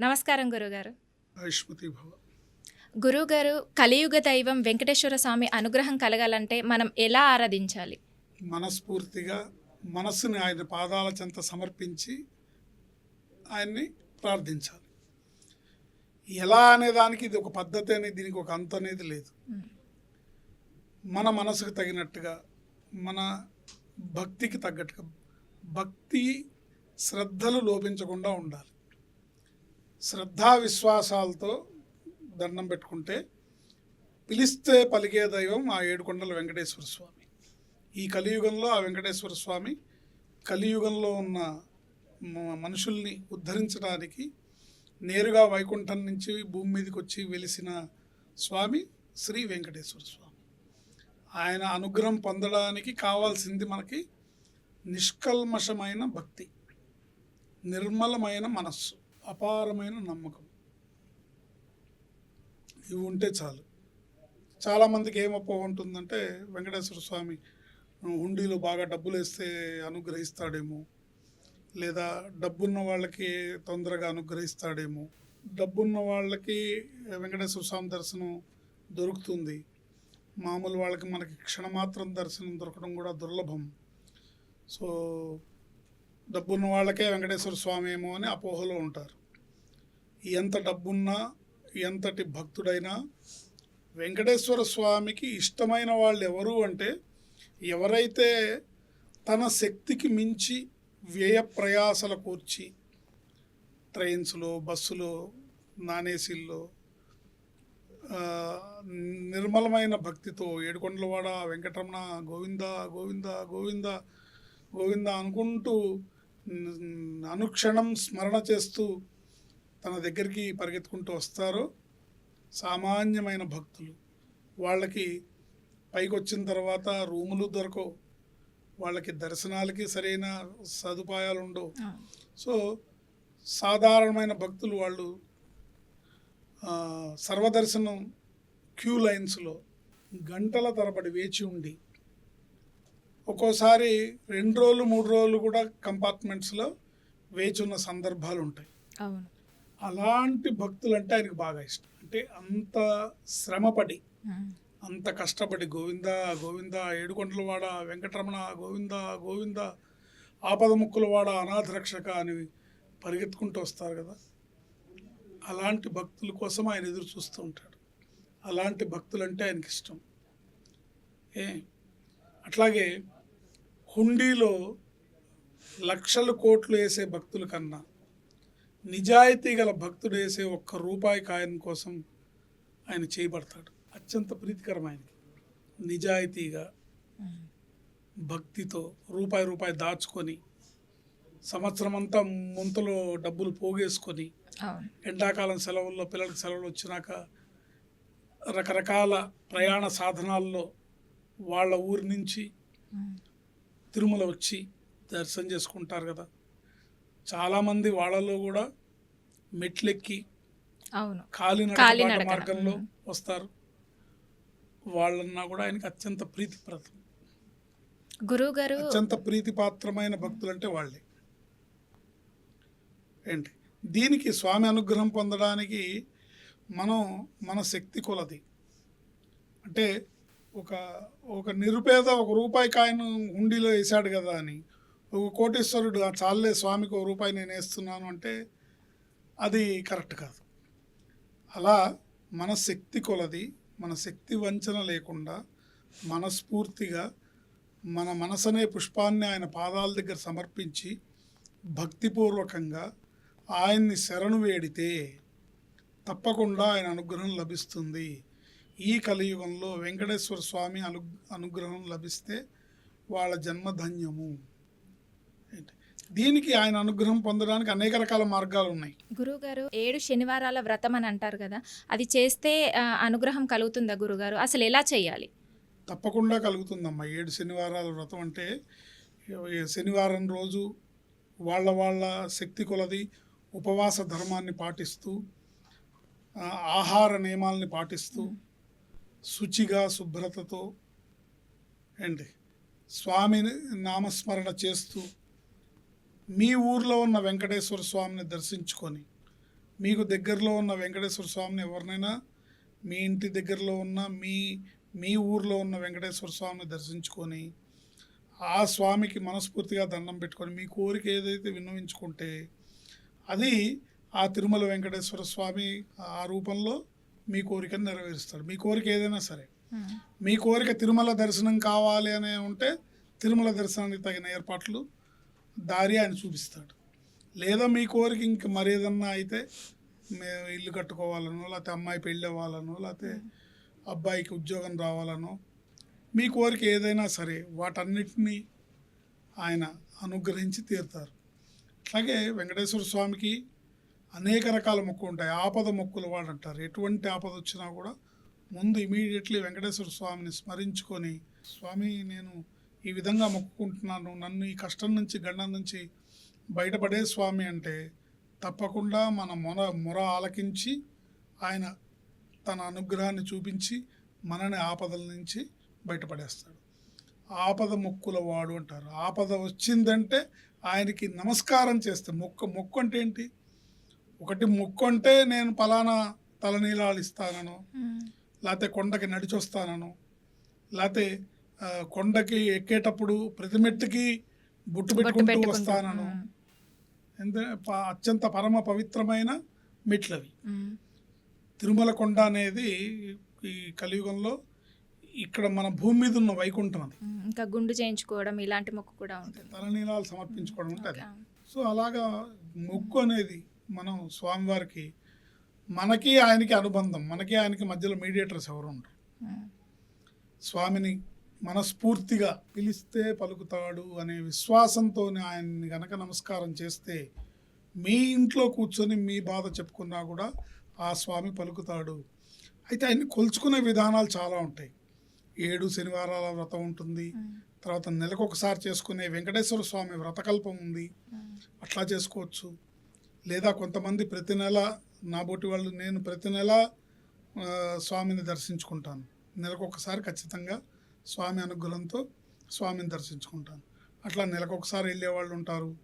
నమస్కారం గురుగారు. గురుగారు కలియుగ దైవం వెంకటేశ్వర స్వామి అనుగ్రహం కలగాలంటే మనం ఎలా ఆరాధించాలి? మనస్ఫూర్తిగా మనస్సుని ఆయన పాదాల చెంత సమర్పించి ఆయన్ని ప్రార్థించాలి. ఎలా అనే దానికి ఇది ఒక పద్ధతి అనేది దీనికి ఒక అంత అనేది లేదు. మన మనసుకు తగినట్టుగా మన భక్తికి తగ్గట్టుగా భక్తి శ్రద్ధలు లోపించకుండా ఉండాలి. శ్రద్ధా విశ్వాసాలతో దండం పెట్టుకుంటే పిలిస్తే పలికే దైవం ఆ ఏడుకొండల వెంకటేశ్వర స్వామి. ఈ కలియుగంలో ఆ వెంకటేశ్వర స్వామి కలియుగంలో ఉన్న మ- మనుషుల్ని ఉద్ధరించడానికి నేరుగా వైకుంఠం నుంచి భూమి మీదకి వచ్చి వెలిసిన స్వామి శ్రీ వెంకటేశ్వర స్వామి. ఆయన అనుగ్రహం పొందడానికి కావాల్సింది మనకి నిష్కల్మషమైన భక్తి నిర్మలమైన మనస్సు. అపారమైన నమ్మకం. ఇవి ఉంటే చాలు. చాలామందికి ఏం అపోహ ఉంటుందంటే వెంకటేశ్వర స్వామి హుండీలో బాగా డబ్బులు వేస్తే అనుగ్రహిస్తాడేమో. లేదా డబ్బున్న వాళ్ళకి తొందరగా అనుగ్రహిస్తాడేమో. డబ్బున్న వాళ్ళకి వెంకటేశ్వర స్వామి దర్శనం దొరుకుతుంది. మామూలు వాళ్ళకి మనకి క్షణమాత్రం దర్శనం దొరకడం కూడా దుర్లభం. సో డబ్బున్న వాళ్ళకే వెంకటేశ్వర స్వామి ఏమో అని అపోహలో ఉంటారు. ఎంత డబ్బున్నా ఎంతటి భక్తుడైనా వెంకటేశ్వర స్వామికి ఇష్టమైన వాళ్ళు ఎవరు అంటే ఎవరైతే తన శక్తికి మించి వ్యయ ప్రయాసల కూర్చి ట్రైన్స్లో బస్సులో నానేసీల్లో నిర్మలమైన భక్తితో ఏడుకొండలవాడ వెంకటరమణ గోవింద గోవింద గోవింద గోవింద అనుకుంటూ అనుక్షణం స్మరణ చేస్తూ తన దగ్గరికి పరిగెత్తుకుంటూ వస్తారో. సామాన్యమైన భక్తులు. వాళ్ళకి పైకి వచ్చిన తర్వాత రూములు దొరకవు. వాళ్ళకి దర్శనాలకి సరైన సదుపాయాలు ఉండవు. సో సాధారణమైన భక్తులు వాళ్ళు సర్వదర్శనం క్యూ లైన్స్లో గంటల తరబడి వేచి ఉండి ఒక్కోసారి రెండు రోజులు మూడు రోజులు కూడా కంపార్ట్మెంట్స్లో వేచి ఉన్న సందర్భాలు ఉంటాయి అవును. అలాంటి భక్తులు అంటే ఆయనకు బాగా ఇష్టం. అంటే అంత శ్రమపడి అంత కష్టపడి గోవింద గోవింద ఏడుకొండలవాడ వెంకటరమణ గోవింద గోవింద ఆపద ముక్కులవాడ అనాథ రక్షక అని పరిగెత్తుకుంటూ వస్తారు కదా. అలాంటి భక్తుల కోసం ఆయన ఎదురు చూస్తూ ఉంటాడు. అలాంటి భక్తులు అంటే ఆయనకి ఇష్టం. ఏ? అట్లాగే హుండీలో లక్షలు కోట్లు వేసే భక్తుల కన్నా నిజాయితీ గల భక్తుడు వేసే ఒక్క రూపాయి కాయం కోసం ఆయన చేయబడతాడు. అత్యంత ప్రీతికరం ఆయనకి నిజాయితీగా భక్తితో రూపాయి రూపాయి దాచుకొని సంవత్సరం అంతా ముంతలో డబ్బులు పోగేసుకొని ఎండాకాలం సెలవుల్లో పిల్లలకి సెలవులు వచ్చినాక రకరకాల ప్రయాణ సాధనాల్లో వాళ్ళ ఊరి నుంచి తిరుమల వచ్చి దర్శనం చేసుకుంటారు కదా. చాలామంది వాళ్ళలో కూడా మెట్లెక్కి అవును. కాలినడకన. మార్గంలో. వస్తారు. వాళ్ళన్నా కూడా ఆయనకి అత్యంత ప్రీతిప్రదం గురువు గారు అత్యంత ప్రీతిపాత్రమైన భక్తులు అంటే వాళ్ళే. ఏంటి? దీనికి స్వామి అనుగ్రహం పొందడానికి మనం మన శక్తి కొలది. అంటే ఒక ఒక నిరుపేద ఒక రూపాయి కాయను హుండీలో వేశాడు కదా అని ఒక కోటేశ్వరుడు "ఆ చాలే స్వామికి ఒక రూపాయి నేను వేస్తున్నాను అంటే అది కరెక్ట్ కాదు. అలా మన శక్తి కొలది మన శక్తి వంచన లేకుండా మనస్ఫూర్తిగా మన మనసనే పుష్పాన్ని ఆయన పాదాల దగ్గర సమర్పించి భక్తిపూర్వకంగా ఆయన్ని శరణు వేడితే తప్పకుండా ఆయన అనుగ్రహం లభిస్తుంది. ఈ కలియుగంలో వెంకటేశ్వర స్వామి అను అనుగ్రహం లభిస్తే వాళ్ళ జన్మధన్యము. దీనికి ఆయన అనుగ్రహం పొందడానికి అనేక రకాల మార్గాలు ఉన్నాయి. గురువు గారు ఏడు శనివారాల వ్రతం అని అంటారు కదా అది చేస్తే అనుగ్రహం కలుగుతుందా గురుగారు అసలు ఎలా చేయాలి? తప్పకుండా కలుగుతుందమ్మా. ఏడు శనివారాల వ్రతం అంటే శనివారం రోజు వాళ్ళ వాళ్ళ శక్తి కొలది ఉపవాస ధర్మాన్ని పాటిస్తూ ఆహార నియమాల్ని పాటిస్తూ శుచిగా శుభ్రతతో ఏంటి స్వామిని నామస్మరణ చేస్తూ మీ ఊర్లో ఉన్న వెంకటేశ్వర స్వామిని దర్శించుకొని మీకు దగ్గరలో ఉన్న వెంకటేశ్వర స్వామిని ఎవరినైనా మీ ఇంటి దగ్గరలో ఉన్న మీ మీ ఊర్లో ఉన్న వెంకటేశ్వర స్వామిని దర్శించుకొని ఆ స్వామికి మనస్ఫూర్తిగా దండం పెట్టుకొని మీ కోరిక ఏదైతే విన్నవించుకుంటే అది ఆ తిరుమల వెంకటేశ్వర స్వామి ఆ రూపంలో మీ కోరికను నెరవేరుస్తాడు. మీ కోరిక ఏదైనా సరే. మీ కోరిక తిరుమల దర్శనం కావాలి అనే ఉంటే తిరుమల దర్శనానికి తగిన ఏర్పాట్లు దారి ఆయన చూపిస్తాడు. లేదా మీ కోరిక ఇంక మరేదన్నా అయితే మేము ఇల్లు కట్టుకోవాలనో లేకపోతే అమ్మాయి పెళ్ళి అవ్వాలనో లేకపోతే అబ్బాయికి ఉద్యోగం రావాలనో మీ కోరిక ఏదైనా సరే వాటన్నిటినీ ఆయన అనుగ్రహించి తీరుతారు. అట్లాగే వెంకటేశ్వర స్వామికి అనేక రకాల మొక్కులు ఉంటాయి. ఆపద మొక్కులు వాడు అంటారు. ఎటువంటి ఆపద వచ్చినా కూడా ముందు ఇమీడియట్లీ వెంకటేశ్వర స్వామిని స్మరించుకొని స్వామి నేను ఈ విధంగా మొక్కుకుంటున్నాను. నన్ను ఈ కష్టం నుంచి గండం నుంచి బయటపడే స్వామి అంటే తప్పకుండా మన మొర మొర ఆలకించి ఆయన తన అనుగ్రహాన్ని చూపించి మనని ఆపదల నుంచి బయటపడేస్తాడు. ఆపద మొక్కుల వాడు అంటారు. ఆపద వచ్చిందంటే ఆయనకి నమస్కారం చేస్తే మొక్క మొక్కు అంటే ఏంటి? ఒకటి మొక్కు అంటే నేను పలానా తలనీలాలు ఇస్తానను లేకపోతే కొండకి నడిచొస్తానను లేకపోతే కొండకి ఎక్కేటప్పుడు ప్రతి మెట్టుకి బుట్టు పెట్టుకుంటూ వస్తానను. ఎందుకంటే అత్యంత పరమ పవిత్రమైన మెట్లవి. తిరుమల కొండ అనేది ఈ కలియుగంలో ఇక్కడ మన భూమి మీద ఉన్న వైకుంఠం. అది ఇంకా గుండు చేయించుకోవడం ఇలాంటి మొక్కు కూడా ఉంటుంది. తలనీలాలు సమర్పించుకోవడం ఉంటుంది. సో అలాగా మొక్కు అనేది మనం స్వామివారికి మనకి ఆయనకి అనుబంధం. మనకి ఆయనకి మధ్యలో మీడియేటర్స్ ఎవరు ఉండరు స్వామిని మనస్ఫూర్తిగా పిలిస్తే పలుకుతాడు అనే విశ్వాసంతో ఆయన్ని గనక నమస్కారం చేస్తే మీ ఇంట్లో కూర్చొని మీ బాధ చెప్పుకున్నా కూడా ఆ స్వామి పలుకుతాడు. అయితే ఆయన్ని కొలుచుకునే విధానాలు చాలా ఉంటాయి. ఏడు శనివారాల వ్రతం ఉంటుంది. తర్వాత నెలకు ఒకసారి చేసుకునే వెంకటేశ్వర స్వామి వ్రతకల్పం ఉంది. అట్లా చేసుకోవచ్చు. లేదా కొంతమంది ప్రతి నెల నా బోటి వాళ్ళు నేను ప్రతి నెల స్వామిని దర్శించుకుంటాను. నెలకు ఒకసారి ఖచ్చితంగా స్వామి అనుగ్రహంతో స్వామిని దర్శించుకుంటాను. అట్లా నెలకు ఒకసారి వెళ్ళే వాళ్ళు ఉంటారు.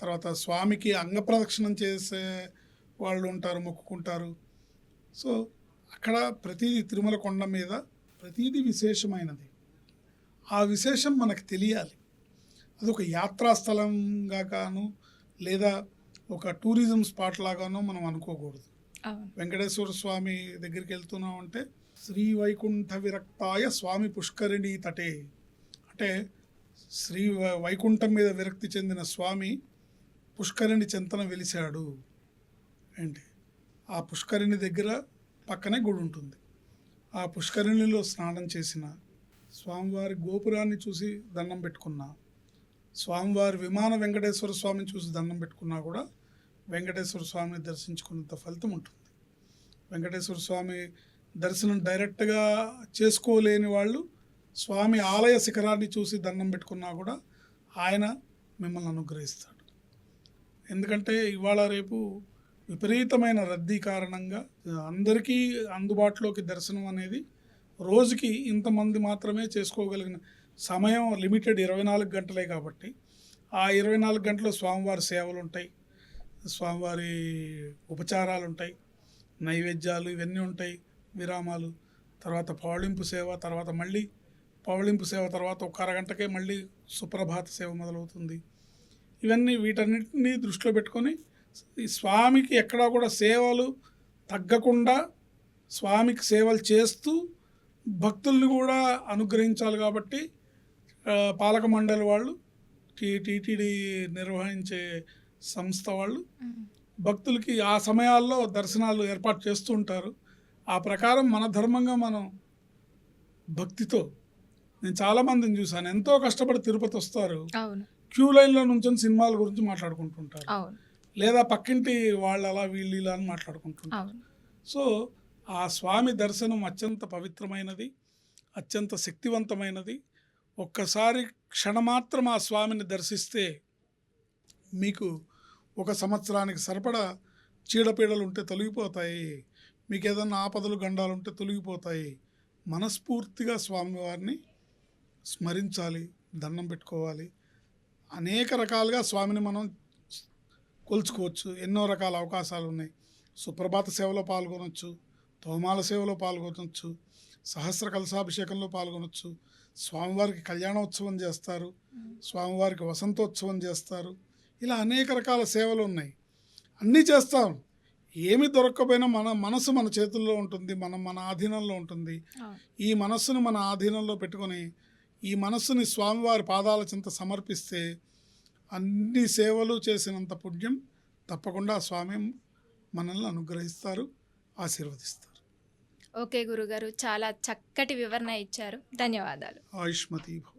తర్వాత స్వామికి అంగప్రదక్షిణం చేసే వాళ్ళు ఉంటారు మొక్కుకుంటారు. సో అక్కడ ప్రతిదీ తిరుమల కొండ మీద ప్రతిదీ విశేషమైనది. ఆ విశేషం మనకు తెలియాలి. అదొక యాత్రా స్థలంగా గాను లేదా ఒక టూరిజం స్పాట్ లాగానో మనం అనుకోకూడదు. వెంకటేశ్వర స్వామి దగ్గరికి వెళ్తున్నాం అంటే శ్రీ వైకుంఠ విరక్తాయ స్వామి పుష్కరిణి తటే. అంటే శ్రీ వైకుంఠం మీద విరక్తి చెందిన స్వామి పుష్కరిణి చింతన వెలిశాడు. ఏంటి? ఆ పుష్కరిణి దగ్గర పక్కనే గుడి ఉంటుంది. ఆ పుష్కరిణిలో స్నానం చేసిన స్వామివారి గోపురాన్ని చూసి దండం పెట్టుకున్నా స్వామివారి విమాన వెంకటేశ్వర స్వామిని చూసి దండం పెట్టుకున్నా కూడా వెంకటేశ్వర స్వామిని దర్శించుకున్నంత ఫలితం ఉంటుంది. వెంకటేశ్వర స్వామి దర్శనం డైరెక్ట్గా చేసుకోలేని వాళ్ళు స్వామి ఆలయ శిఖరాన్ని చూసి దండం పెట్టుకున్నా కూడా ఆయన మిమ్మల్ని అనుగ్రహిస్తాడు. ఎందుకంటే ఇవాళ రేపు విపరీతమైన రద్దీ కారణంగా అందరికీ అందుబాటులోకి దర్శనం అనేది రోజుకి ఇంతమంది మాత్రమే చేసుకోగలిగిన సమయం లిమిటెడ్ ఇరవై నాలుగు గంటలే కాబట్టి ఆ ఇరవై నాలుగు గంటలు స్వామివారి సేవలు ఉంటాయి స్వామివారి ఉపచారాలు ఉంటాయి నైవేద్యాలు ఇవన్నీ ఉంటాయి. విరామాలు తర్వాత పౌళింపు సేవ తర్వాత మళ్ళీ పౌళింపు సేవ తర్వాత ఒక అరగంటకే మళ్ళీ సుప్రభాత సేవ మొదలవుతుంది. ఇవన్నీ వీటన్నిటిని దృష్టిలో పెట్టుకొని ఈ స్వామికి ఎక్కడా కూడా సేవలు తగ్గకుండా స్వామికి సేవలు చేస్తూ భక్తుల్ని కూడా అనుగ్రహించాలి కాబట్టి పాలక మండలి వాళ్ళు టీ టీటీడీ నిర్వహించే సంస్థ వాళ్ళు భక్తులకి ఆ సమయాల్లో దర్శనాలు ఏర్పాటు చేస్తూ ఉంటారు. ఆ ప్రకారం మన ధర్మంగా మనం భక్తితో నేను చాలామందిని చూశాను. ఎంతో కష్టపడి తిరుపతి వస్తారు. క్యూ లైన్లో నుంచొని సినిమాల గురించి మాట్లాడుకుంటుంటారు. లేదా పక్కింటి వాళ్ళు అలా వీళ్ళు ఇలా అని మాట్లాడుకుంటుంటారు. సో ఆ స్వామి దర్శనం అత్యంత పవిత్రమైనది అత్యంత శక్తివంతమైనది. ఒక్కసారి క్షణమాత్రం ఆ స్వామిని దర్శిస్తే మీకు ఒక సంవత్సరానికి సరిపడా చీడపీడలు ఉంటే తొలగిపోతాయి. మీకు ఏదన్నా ఆపదలు గండాలు ఉంటే తొలగిపోతాయి. మనస్ఫూర్తిగా స్వామివారిని స్మరించాలి దండం పెట్టుకోవాలి. అనేక రకాలుగా స్వామిని మనం కొలుచుకోవచ్చు. ఎన్నో రకాల అవకాశాలు ఉన్నాయి సుప్రభాత సేవలో పాల్గొనవచ్చు తోమాల సేవలో పాల్గొనవచ్చు సహస్ర కలశాభిషేకంలో పాల్గొనవచ్చు స్వామివారికి కళ్యాణోత్సవం చేస్తారు. స్వామివారికి వసంతోత్సవం చేస్తారు. ఇలా అనేక రకాల సేవలు ఉన్నాయి అన్నీ చేస్తాం. ఏమి దొరక్కపోయినా మన మనసు మన చేతుల్లో ఉంటుంది మనం మన ఆధీనంలో ఉంటుంది. ఈ మనస్సును మన ఆధీనంలో పెట్టుకొని ఈ మనస్సుని స్వామివారి పాదాల చింత సమర్పిస్తే అన్ని సేవలు చేసినంత పుణ్యం తప్పకుండా స్వామి మనల్ని అనుగ్రహిస్తారు ఆశీర్వదిస్తారు. ఓకే గురుగారు చాలా చక్కటి వివరణ ఇచ్చారు. ధన్యవాదాలు. ఆయుష్మతి భవ